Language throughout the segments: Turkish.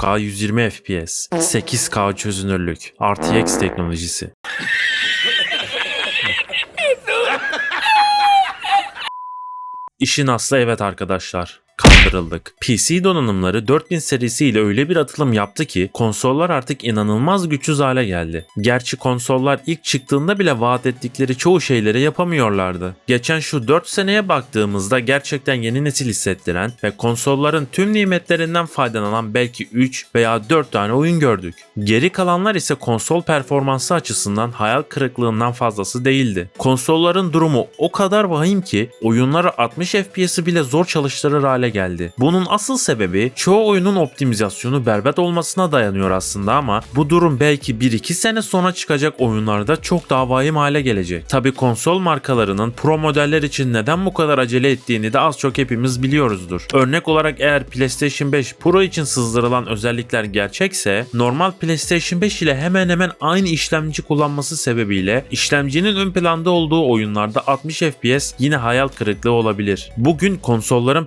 4K 120 FPS, 8K çözünürlük, RTX teknolojisi. İşin aslı evet arkadaşlar. Kandırıldık. PC donanımları 4000 serisiyle öyle bir atılım yaptı ki konsollar artık inanılmaz güçsüz hale geldi. Gerçi konsollar ilk çıktığında bile vaat ettikleri çoğu şeyleri yapamıyorlardı. Geçen şu 4 seneye baktığımızda gerçekten yeni nesil hissettiren ve konsolların tüm nimetlerinden faydalanan belki 3 veya 4 tane oyun gördük. Geri kalanlar ise konsol performansı açısından hayal kırıklığından fazlası değildi. Konsolların durumu o kadar vahim ki oyunları 60 FPS'i bile zor çalıştırır hale geldi. Bunun asıl sebebi çoğu oyunun optimizasyonu berbat olmasına dayanıyor aslında ama bu durum belki 1-2 sene sonra çıkacak oyunlarda çok daha vahim hale gelecek. Tabi konsol markalarının pro modeller için neden bu kadar acele ettiğini de az çok hepimiz biliyoruzdur. Örnek olarak eğer PlayStation 5 Pro için sızdırılan özellikler gerçekse normal PlayStation 5 ile hemen hemen aynı işlemci kullanması sebebiyle işlemcinin ön planda olduğu oyunlarda 60 FPS yine hayal kırıklığı olabilir. Bugün konsolların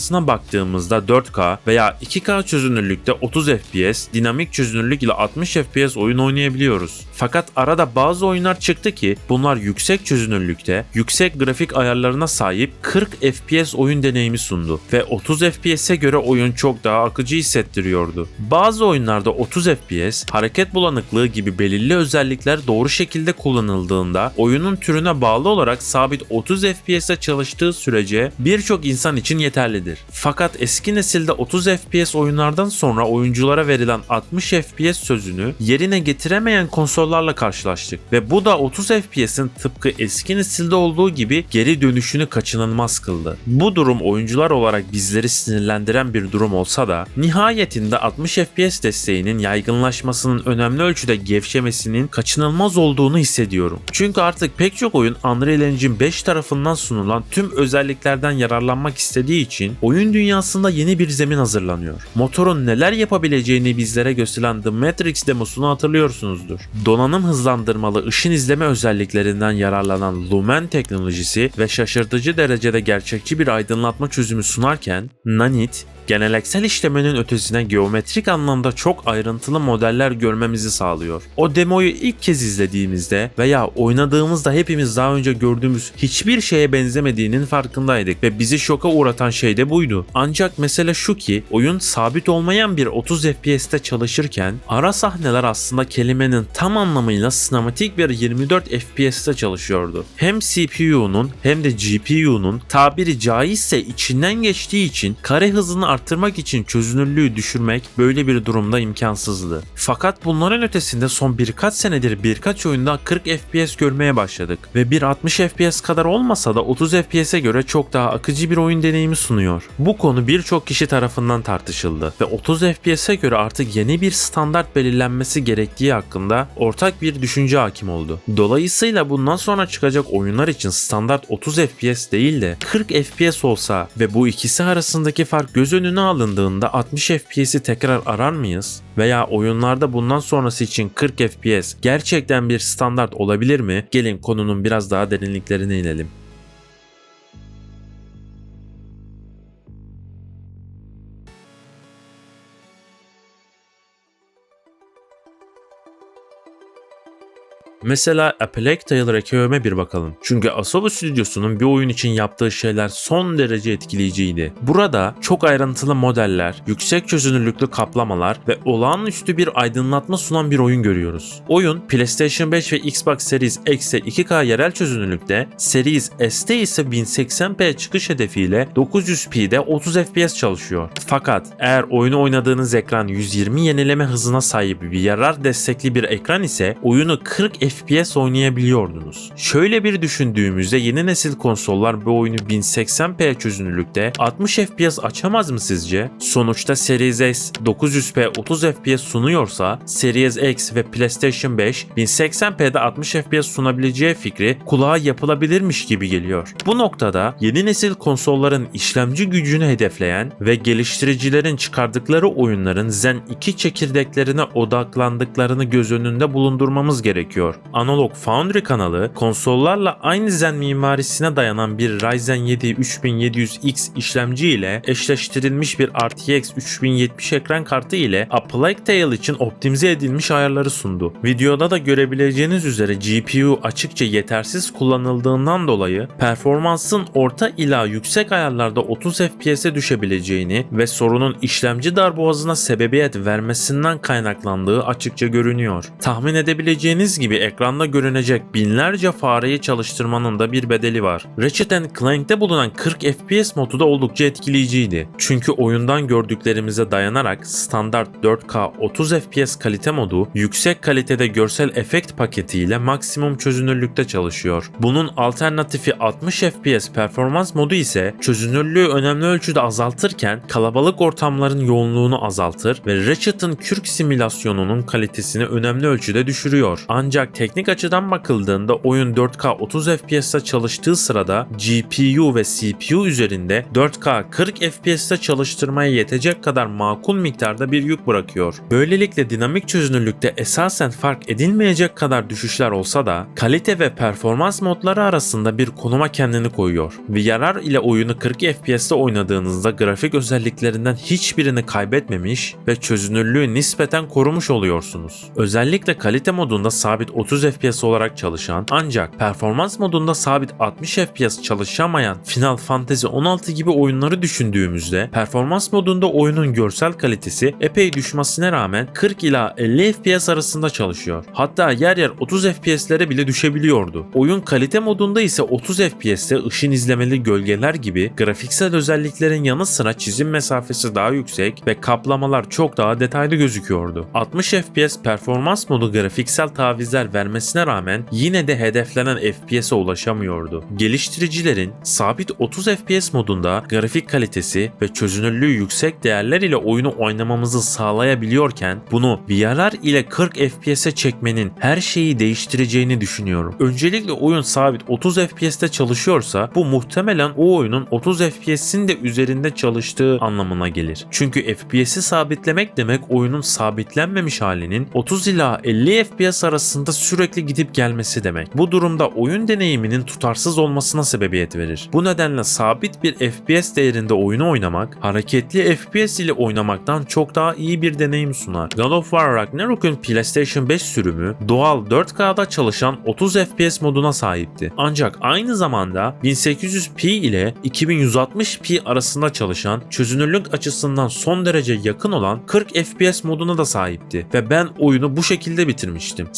performansına baktığımızda 4K veya 2K çözünürlükte 30 FPS, dinamik çözünürlük ile 60 FPS oyun oynayabiliyoruz. Fakat arada bazı oyunlar çıktı ki bunlar yüksek çözünürlükte, yüksek grafik ayarlarına sahip 40 FPS oyun deneyimi sundu ve 30 FPS'e göre oyun çok daha akıcı hissettiriyordu. Bazı oyunlarda 30 FPS, hareket bulanıklığı gibi belirli özellikler doğru şekilde kullanıldığında oyunun türüne bağlı olarak sabit 30 FPS'e çalıştığı sürece birçok insan için yeterlidir. Fakat eski nesilde 30 FPS oyunlardan sonra oyunculara verilen 60 FPS sözünü yerine getiremeyen konsollarla karşılaştık ve bu da 30 FPS'in tıpkı eski nesilde olduğu gibi geri dönüşünü kaçınılmaz kıldı. Bu durum oyuncular olarak bizleri sinirlendiren bir durum olsa da nihayetinde 60 FPS desteğinin yaygınlaşmasının önemli ölçüde gevşemesinin kaçınılmaz olduğunu hissediyorum. Çünkü artık pek çok oyun Unreal Engine 5 tarafından sunulan tüm özelliklerden yararlanmak istediği için oyun dünyasında yeni bir zemin hazırlanıyor. Motorun neler yapabileceğini bizlere gösteren The Matrix demosunu hatırlıyorsunuzdur. Donanım hızlandırmalı ışın izleme özelliklerinden yararlanan Lumen teknolojisi ve şaşırtıcı derecede gerçekçi bir aydınlatma çözümü sunarken Nanit geneleksel işlemenin ötesine geometrik anlamda çok ayrıntılı modeller görmemizi sağlıyor. O demoyu ilk kez izlediğimizde veya oynadığımızda hepimiz daha önce gördüğümüz hiçbir şeye benzemediğinin farkındaydık ve bizi şoka uğratan şey de buydu. Ancak mesele şu ki oyun sabit olmayan bir 30 FPS'te çalışırken ara sahneler aslında kelimenin tam anlamıyla sinematik bir 24 FPS'te çalışıyordu. Hem CPU'nun hem de GPU'nun tabiri caizse içinden geçtiği için kare hızını arttırmak için çözünürlüğü düşürmek böyle bir durumda imkansızdı. Fakat bunların ötesinde son birkaç senedir birkaç oyunda 40 FPS görmeye başladık ve bir 60 FPS kadar olmasa da 30 FPS'e göre çok daha akıcı bir oyun deneyimi sunuyor. Bu konu birçok kişi tarafından tartışıldı ve 30 FPS'e göre artık yeni bir standart belirlenmesi gerektiği hakkında ortak bir düşünce hakim oldu. Dolayısıyla bundan sonra çıkacak oyunlar için standart 30 FPS değil de 40 FPS olsa ve bu ikisi arasındaki fark göz önüne alındığında 60 FPS'i tekrar arar mıyız? Veya oyunlarda bundan sonrası için 40 FPS gerçekten bir standart olabilir mi? Gelin konunun biraz daha derinliklerine inelim. Mesela A Plague Tale Requiem'e bir bakalım. Çünkü Asobo stüdyosunun bir oyun için yaptığı şeyler son derece etkileyiciydi. Burada çok ayrıntılı modeller, yüksek çözünürlüklü kaplamalar ve olağanüstü bir aydınlatma sunan bir oyun görüyoruz. Oyun PlayStation 5 ve Xbox Series X'e 2K yerel çözünürlükte, Series S'te ise 1080p çıkış hedefiyle 900p'de 30 FPS çalışıyor. Fakat eğer oyunu oynadığınız ekran 120 yenileme hızına sahip bir yarar destekli bir ekran ise oyunu 40 FPS oynayabiliyordunuz. Şöyle bir düşündüğümüzde yeni nesil konsollar bu oyunu 1080p çözünürlükte 60 FPS açamaz mı sizce? Sonuçta Series S 900p 30 FPS sunuyorsa Series X ve PlayStation 5 1080p'de 60 FPS sunabileceği fikri kulağa yapılabilirmiş gibi geliyor. Bu noktada yeni nesil konsolların işlemci gücünü hedefleyen ve geliştiricilerin çıkardıkları oyunların Zen 2 çekirdeklerine odaklandıklarını göz önünde bulundurmamız gerekiyor. Analog Foundry kanalı konsollarla aynı zen mimarisine dayanan bir Ryzen 7 3700X işlemci ile eşleştirilmiş bir RTX 3070 ekran kartı ile A Plague için optimize edilmiş ayarları sundu. Videoda da görebileceğiniz üzere GPU açıkça yetersiz kullanıldığından dolayı performansın orta ila yüksek ayarlarda 30 FPS'e düşebileceğini ve sorunun işlemci darboğazına sebebiyet vermesinden kaynaklandığı açıkça görünüyor. Tahmin edebileceğiniz gibi ekranda görünecek binlerce fareyi çalıştırmanın da bir bedeli var. Ratchet Clank'te bulunan 40 FPS modu da oldukça etkileyiciydi. Çünkü oyundan gördüklerimize dayanarak standart 4K 30 FPS kalite modu yüksek kalitede görsel efekt paketiyle maksimum çözünürlükte çalışıyor. Bunun alternatifi 60 FPS performans modu ise çözünürlüğü önemli ölçüde azaltırken kalabalık ortamların yoğunluğunu azaltır ve Ratchet'ın kürk simülasyonunun kalitesini önemli ölçüde düşürüyor. Ancak teknik açıdan bakıldığında oyun 4K 30 FPS'te çalıştığı sırada GPU ve CPU üzerinde 4K 40 FPS'te çalıştırmaya yetecek kadar makul miktarda bir yük bırakıyor. Böylelikle dinamik çözünürlükte esasen fark edilmeyecek kadar düşüşler olsa da kalite ve performans modları arasında bir konuma kendini koyuyor. VRR ile oyunu 40 FPS'te oynadığınızda grafik özelliklerinden hiçbirini kaybetmemiş ve çözünürlüğü nispeten korumuş oluyorsunuz. Özellikle kalite modunda sabit 30 FPS olarak çalışan ancak performans modunda sabit 60 FPS çalışamayan Final Fantasy 16 gibi oyunları düşündüğümüzde performans modunda oyunun görsel kalitesi epey düşmesine rağmen 40 ila 50 FPS arasında çalışıyor. Hatta yer yer 30 FPS'lere bile düşebiliyordu. Oyun kalite modunda ise 30 FPS'te ışın izlemeli gölgeler gibi grafiksel özelliklerin yanı sıra çizim mesafesi daha yüksek ve kaplamalar çok daha detaylı gözüküyordu. 60 FPS performans modu grafiksel tavizler vermesine rağmen yine de hedeflenen FPS'e ulaşamıyordu. Geliştiricilerin sabit 30 FPS modunda grafik kalitesi ve çözünürlüğü yüksek değerler ile oyunu oynamamızı sağlayabiliyorken bunu VRR ile 40 FPS'e çekmenin her şeyi değiştireceğini düşünüyorum. Öncelikle oyun sabit 30 FPS'te çalışıyorsa bu muhtemelen o oyunun 30 FPS'in de üzerinde çalıştığı anlamına gelir. Çünkü FPS'i sabitlemek demek oyunun sabitlenmemiş halinin 30 ila 50 FPS arasında sürekli gidip gelmesi demek. Bu durumda oyun deneyiminin tutarsız olmasına sebebiyet verir. Bu nedenle sabit bir FPS değerinde oyunu oynamak, hareketli FPS ile oynamaktan çok daha iyi bir deneyim sunar. God of War Ragnarok'un PlayStation 5 sürümü doğal 4K'da çalışan 30 FPS moduna sahipti. Ancak aynı zamanda 1800p ile 2160p arasında çalışan çözünürlük açısından son derece yakın olan 40 FPS moduna da sahipti ve ben oyunu bu şekilde bitirmiştim.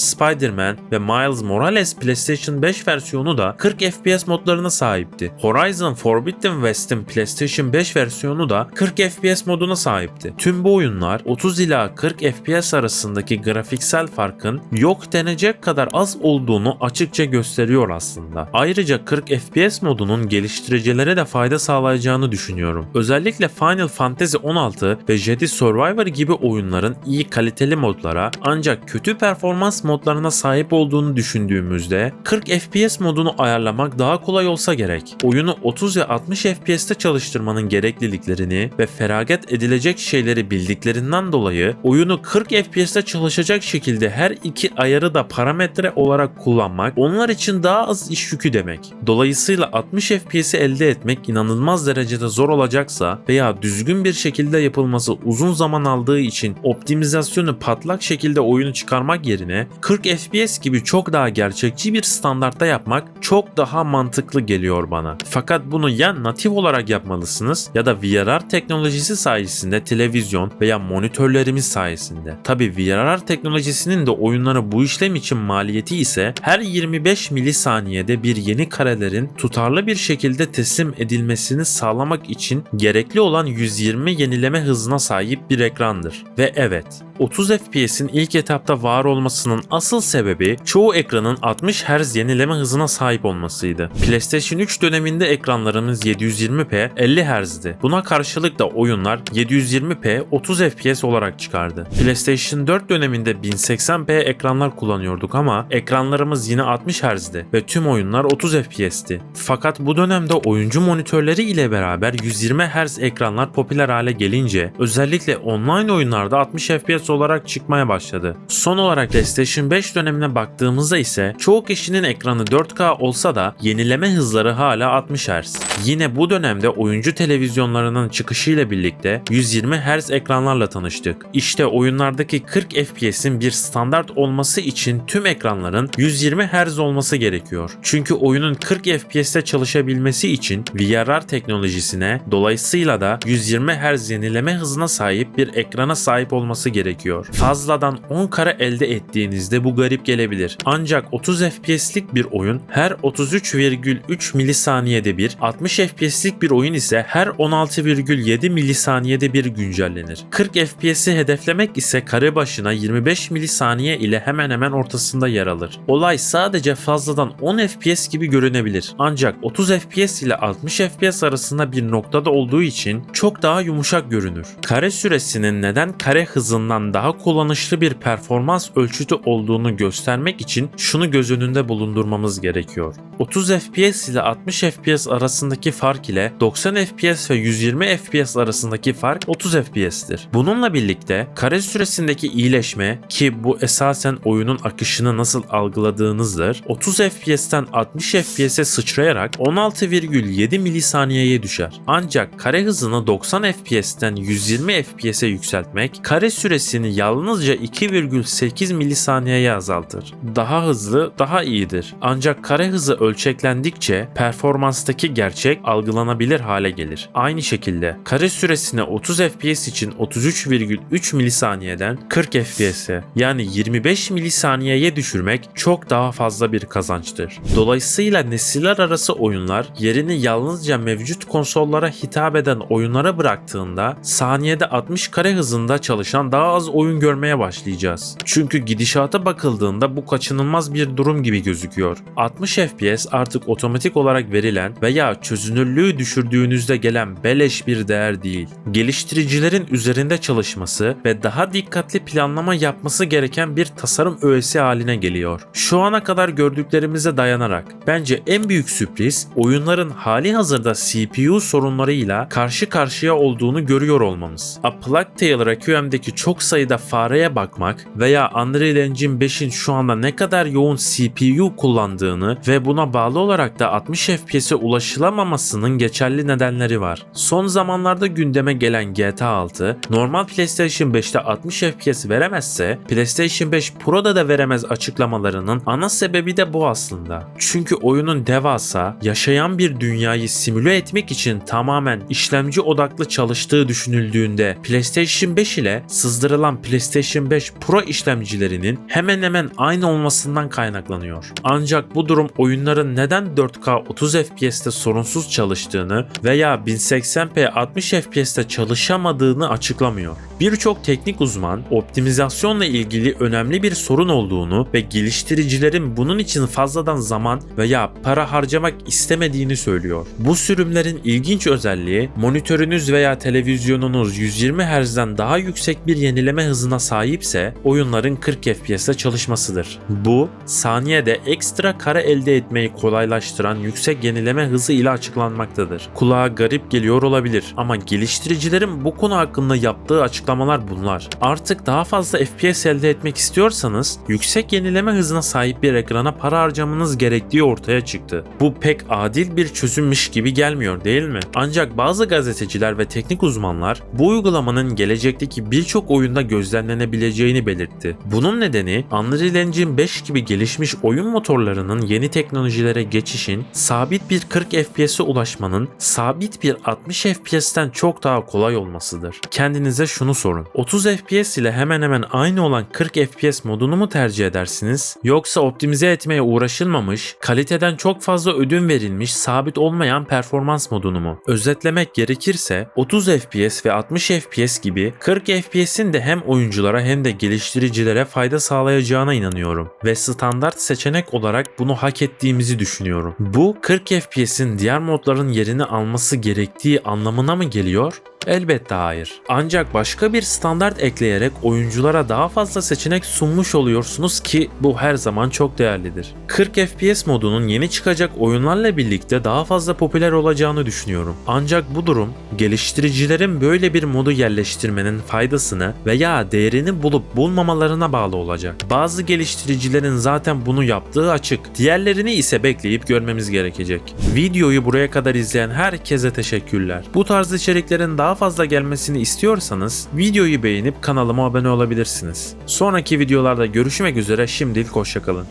Spider-Man ve Miles Morales PlayStation 5 versiyonu da 40 FPS modlarına sahipti. Horizon Forbidden West'in PlayStation 5 versiyonu da 40 FPS moduna sahipti. Tüm bu oyunlar 30 ila 40 FPS arasındaki grafiksel farkın yok denecek kadar az olduğunu açıkça gösteriyor aslında. Ayrıca 40 FPS modunun geliştiricilere de fayda sağlayacağını düşünüyorum. Özellikle Final Fantasy 16 ve Jedi Survivor gibi oyunların iyi kaliteli modlara ancak kötü performans modlarına sahip olduğunu düşündüğümüzde 40 FPS modunu ayarlamak daha kolay olsa gerek. Oyunu 30 ve 60 FPS'te çalıştırmanın gerekliliklerini ve feragat edilecek şeyleri bildiklerinden dolayı oyunu 40 FPS'te çalışacak şekilde her iki ayarı da parametre olarak kullanmak onlar için daha az iş yükü demek. Dolayısıyla 60 FPS'i elde etmek inanılmaz derecede zor olacaksa veya düzgün bir şekilde yapılması uzun zaman aldığı için optimizasyonu patlak şekilde oyunu çıkarmak yerine 40 FPS gibi çok daha gerçekçi bir standartta yapmak çok daha mantıklı geliyor bana. Fakat bunu ya natif olarak yapmalısınız ya da VRR teknolojisi sayesinde televizyon veya monitörlerimiz sayesinde. Tabi VRR teknolojisinin de oyunlara bu işlem için maliyeti ise her 25 milisaniyede bir yeni karelerin tutarlı bir şekilde teslim edilmesini sağlamak için gerekli olan 120 yenileme hızına sahip bir ekrandır. Ve evet, 30 FPS'in ilk etapta var olmasının asıl sebebi çoğu ekranın 60 Hz yenileme hızına sahip olmasıydı. PlayStation 3 döneminde ekranlarımız 720p 50 Hz'di. Buna karşılık da oyunlar 720p 30 FPS olarak çıkardı. PlayStation 4 döneminde 1080p ekranlar kullanıyorduk ama ekranlarımız yine 60 Hz'di ve tüm oyunlar 30 FPS'ti. Fakat bu dönemde oyuncu monitörleri ile beraber 120 Hz ekranlar popüler hale gelince özellikle online oyunlarda 60 FPS olarak çıkmaya başladı. Son olarak PlayStation 5 dönemine baktığımızda ise çoğu kişinin ekranı 4K olsa da yenileme hızları hala 60 Hz. Yine bu dönemde oyuncu televizyonlarının çıkışıyla birlikte 120 Hz ekranlarla tanıştık. İşte oyunlardaki 40 FPS'in bir standart olması için tüm ekranların 120 Hz olması gerekiyor. Çünkü oyunun 40 FPS'te çalışabilmesi için VRR teknolojisine dolayısıyla da 120 Hz yenileme hızına sahip bir ekrana sahip olması gerekiyor. Fazladan 10 kare elde ettiğinizde bu garip gelebilir. Ancak 30 FPS'lik bir oyun her 33,3 milisaniyede bir, 60 FPS'lik bir oyun ise her 16,7 milisaniyede bir güncellenir. 40 FPS'i hedeflemek ise kare başına 25 milisaniye ile hemen hemen ortasında yer alır. Olay sadece fazladan 10 FPS gibi görünebilir. Ancak 30 FPS ile 60 FPS arasında bir noktada olduğu için çok daha yumuşak görünür. Kare süresinin neden kare hızından daha kullanışlı bir performans ölçütü olduğunu göstermek için şunu göz önünde bulundurmamız gerekiyor. 30 FPS ile 60 FPS arasındaki fark ile 90 FPS ve 120 FPS arasındaki fark 30 FPS'tir. Bununla birlikte kare süresindeki iyileşme ki bu esasen oyunun akışını nasıl algıladığınızdır. 30 FPS'ten 60 FPS'e sıçrayarak 16,7 milisaniyeye düşer. Ancak kare hızını 90 FPS'ten 120 FPS'e yükseltmek kare süresini yalnızca 2,8 milisaniyeye azaltır. Daha hızlı, daha iyidir. Ancak kare hızı ölçeklendikçe performanstaki gerçek algılanabilir hale gelir. Aynı şekilde kare süresini 30 FPS için 33,3 milisaniyeden 40 FPS'e yani 25 milisaniyeye düşürmek çok daha fazla bir kazançtır. Dolayısıyla nesiller arası oyunlar yerini yalnızca mevcut konsollara hitap eden oyunlara bıraktığında saniyede 60 kare hızında çalışan daha az oyun görmeye başlayacağız. Çünkü gidişata bakıldığında bu kaçınılmaz bir durum gibi gözüküyor. 60 FPS artık otomatik olarak verilen veya çözünürlüğü düşürdüğünüzde gelen beleş bir değer değil. Geliştiricilerin üzerinde çalışması ve daha dikkatli planlama yapması gereken bir tasarım öğesi haline geliyor. Şu ana kadar gördüklerimize dayanarak bence en büyük sürpriz oyunların hali hazırda CPU sorunlarıyla karşı karşıya olduğunu görüyor olmamız. A Plague Tale Requiem'deki çok sayıda fareye bakmak veya Unreal Engine 5'in şu anda ne kadar yoğun CPU kullandığını ve buna bağlı olarak da 60 FPS'e ulaşılamamasının geçerli nedenleri var. Son zamanlarda gündeme gelen GTA 6 normal PlayStation 5'te 60 FPS veremezse PlayStation 5 Pro'da da veremez açıklamalarının ana sebebi de bu aslında. Çünkü oyunun devasa, yaşayan bir dünyayı simüle etmek için tamamen işlemci odaklı çalıştığı düşünüldüğünde PlayStation 5 ile sızdırılan PlayStation 5 Pro işlemcilerinin hemen hemen aynı olmasından kaynaklanıyor. Ancak bu durum oyunların neden 4K 30 FPS'te sorunsuz çalıştığını veya 1080p 60 FPS'te çalışamadığını açıklamıyor. Birçok teknik uzman optimizasyonla ilgili önemli bir sorun olduğunu ve geliştiricilerin bunun için fazladan zaman veya para harcamak istemediğini söylüyor. Bu sürümlerin ilginç özelliği monitörünüz veya televizyonunuz 120 Hz'den daha yüksek bir yenileme hızına sahipse oyunların 40 FPS'te çalışmasıdır. Bu saniyede ekstra kare elde etmeyi kolaylaştıran yüksek yenileme hızı ile açıklanmaktadır. Kulağa garip geliyor olabilir ama geliştiricilerin bu konu hakkında yaptığı açıklamalar bunlar. Artık daha fazla FPS elde etmek istiyorsanız yüksek yenileme hızına sahip bir ekrana para harcamanız gerektiği ortaya çıktı. Bu pek adil bir çözümmüş gibi gelmiyor değil mi? Ancak bazı gazeteciler ve teknik uzmanlar bu uygulamanın gelecekteki birçok oyunda gözlemlenebileceğini belirtti. Bunun nedeni Unreal Engine 5 gibi gelişmiş oyun motorlarının yeni teknolojilere geçişin sabit bir 40 FPS'e ulaşmanın sabit bir 60 FPS'ten çok daha kolay olmasıdır. Kendinize şunu sorun. 30 FPS ile hemen hemen aynı olan 40 FPS modunu mu tercih edersiniz? Yoksa optimize etmeye uğraşılmamış, kaliteden çok fazla ödün verilmiş, sabit olmayan performans modunu mu? Özetlemek gerekirse 30 FPS ve 60 FPS gibi 40 FPS'in de hem oyunculara hem de geliştiricilere fayda sağlayacağına inanıyorum ve standart seçenek olarak bunu hak ettiğimizi düşünüyorum. Bu 40 FPS'in diğer modların yerini alması gerektiği anlamına mı geliyor? Elbette hayır. Ancak başka başka bir standart ekleyerek oyunculara daha fazla seçenek sunmuş oluyorsunuz ki bu her zaman çok değerlidir. 40 FPS modunun yeni çıkacak oyunlarla birlikte daha fazla popüler olacağını düşünüyorum. Ancak bu durum geliştiricilerin böyle bir modu yerleştirmenin faydasını veya değerini bulup bulmamalarına bağlı olacak. Bazı geliştiricilerin zaten bunu yaptığı açık. Diğerlerini ise bekleyip görmemiz gerekecek. Videoyu buraya kadar izleyen herkese teşekkürler. Bu tarz içeriklerin daha fazla gelmesini istiyorsanız Videoyu beğenip kanalıma abone olabilirsiniz. Sonraki videolarda görüşmek üzere şimdilik hoşçakalın.